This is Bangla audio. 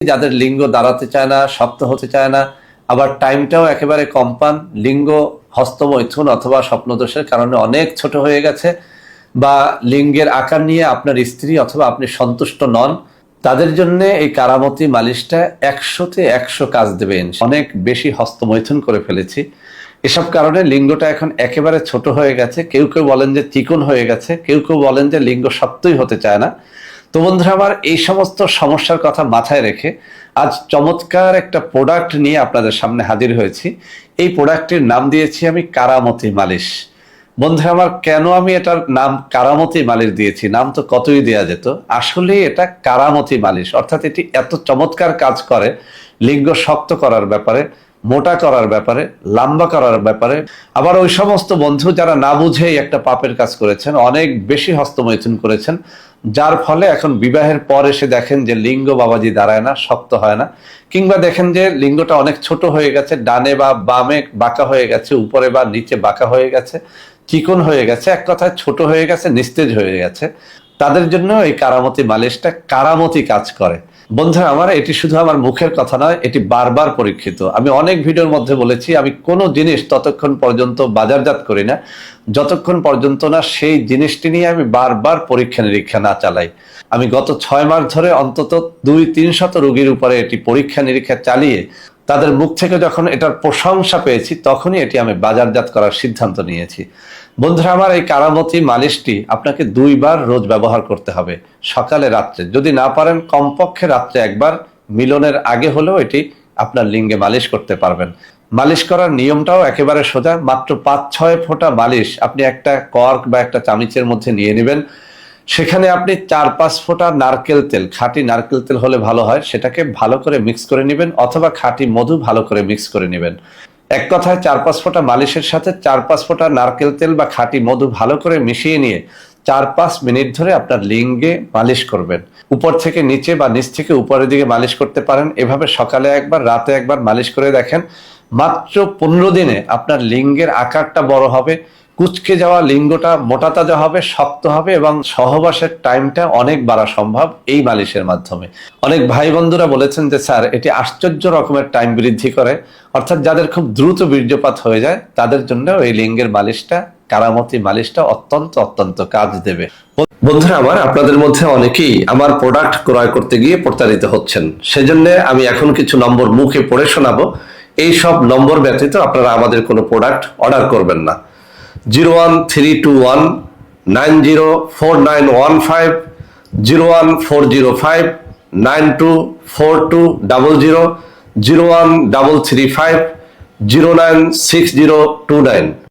যাদের লিঙ্গ দাঁড়াতে চায় না, শক্ত হতে চায় না, আবার টাইমটাও একেবারে কম পান। লিঙ্গ হস্তমৈথুন অথবা স্বপ্নদোষের কারণে অনেক ছোট হয়ে গেছে বা লিঙ্গের আকার নিয়ে আপনার স্ত্রী অথবা আপনি সন্তুষ্ট নন, তাদের জন্য এই কারামতি মালিশটা একশোতে একশো কাজ দেবেন অনেক বেশি হস্তমৈথুন করে ফেলেছি। এসব কারণে লিঙ্গটা এখন একেবারে ছোট হয়ে গেছে। কেউ কেউ বলেন যে চিকন হয়ে গেছে। কেউ কেউ বলেন যে লিঙ্গ শক্তই হতে চায় না। তো বন্ধুরা আমার এই সমস্ত সমস্যার কথা মাথায় রেখে আজ চমৎকার একটা প্রোডাক্ট নিয়ে আপনাদের সামনে হাজির হয়েছি। এই প্রোডাক্টের নাম দিয়েছি আমি কারামতি মালিশ। বন্ধুরা আমার কেন আমি এটার নাম কারামতি মালিশ দিয়েছি? নাম তো কতই দেয়া যেত? আসলে এটা কারামতি মালিশ, অর্থাৎ এটি এত চমৎকার কাজ করে, লিঙ্গ শক্ত করার ব্যাপারে মোটা করার ব্যাপারে, লম্বা করার ব্যাপারে। আবার ওই সমস্ত বন্ধু যারা না বুঝেই একটা পাপের কাজ করেছেন, অনেক বেশি হস্তমৈথুন করেছেন, যার ফলে এখন বিবাহের পর এসে দেখেন যে লিঙ্গ বাবাজি দাঁড়ায় না, শক্ত হয় না। কিংবা দেখেন যে লিঙ্গটা অনেক ছোট হয়ে গেছে, ডানে বা বামে বাঁকা হয়ে গেছে, উপরে বা নিচে বাঁকা হয়ে গেছে, চিকন হয়ে গেছে, এক কথায় ছোট হয়ে গেছে, নিস্তেজ হয়ে গেছে। তাদের জন্য এই কারামতি মালিশটা কারামতি কাজ করে। বন্ধুরা, আমার এটি শুধু আমার মুখের কথা নয়, এটি বারবার পরীক্ষিত। আমি অনেক ভিডিওর মধ্যে বলেছি, আমি কোনো জিনিস ততক্ষণ পর্যন্ত বাজারজাত করি না। যতক্ষণ পর্যন্ত না সেই জিনিসটি নিয়ে আমি বারবার পরীক্ষা নিরীক্ষা না চালাই। আমি গত ছয় মাস ধরে অন্তত দুই, তিন শত রোগীর উপরে এটি পরীক্ষা নিরীক্ষা চালিয়ে তাদের মুখ থেকে যখন এটার প্রশংসা পেয়েছি, তখনই এটি আমি বাজারজাত করার সিদ্ধান্ত নিয়েছি। বন্ধুরা, আমার এই কারামতি মালিশটি আপনাকে দুইবার রোজ ব্যবহার করতে হবে, সকালে, রাত্রে। যদি না পারেন, কমপক্ষে রাত্রে একবার, মিলনের আগে হলেও এটি আপনার লিঙ্গে মালিশ করতে পারবেন। মালিশ করার নিয়মটাও একেবারে সোজা, মাত্র পাঁচ ছয় ফোঁটা মালিশ আপনি একটা কর্ক বা একটা চামিচের মধ্যে নিয়ে নেবেন। সেখানে আপনি চার পাঁচ ফোঁটা নারকেল তেল, খাঁটি নারকেল তেল হলে ভালো হয়, সেটাকে ভালো করে মিক্স করে নেবেন অথবা খাঁটি মধু ভালো করে মিক্স করে নেবেন। এক কথায় চার পাঁচ ফোঁটা মালিশের সাথে চার পাঁচ ফোঁটা নারকেল তেল বা খাঁটি মধু ভালো করে মিশিয়ে নিয়ে চার পাঁচ মিনিট ধরে আপনার লিঙ্গে মালিশ করবেন। উপর থেকে নিচে বা নিচ থেকে উপরের দিকে মালিশ করতে পারেন। এভাবে সকালে একবার, রাতে একবার মালিশ করে দেখেন। মাত্র পনেরো দিনে আপনার লিঙ্গের আকারটা বড় হবে। কুচকে যাওয়া লিঙ্গটা মোটা তাজা হবে, শক্ত হবে এবং সহবাসের টাইমটা অনেক বাড়া সম্ভব এই মালিশের মাধ্যমে। অনেক ভাই বন্ধুরা বলেছেন যে, স্যার, এটি আশ্চর্য রকমের টাইম বৃদ্ধি করে। অর্থাৎ যাদের খুব দ্রুত বীর্যপাত হয়ে যায়, তাদের জন্য এই লিঙ্গের মালিশটা, কারামতি মালিশটা অত্যন্ত অত্যন্ত কাজ দেবে। বন্ধুরা, আমার আপনাদের মধ্যে অনেকেই আমার প্রোডাক্ট ক্রয় করতে গিয়ে প্রতারিত হচ্ছেন। সেজন্য আমি এখন কিছু নম্বর মুখে পড়ে শোনাবো। এই সব নম্বর ব্যতীত আপনারা আমাদের কোনো প্রোডাক্ট অর্ডার করবেন না। Zero one three two one nine zero four nine one five zero one four zero five nine two four two double zero zero one double three five zero nine six zero two nine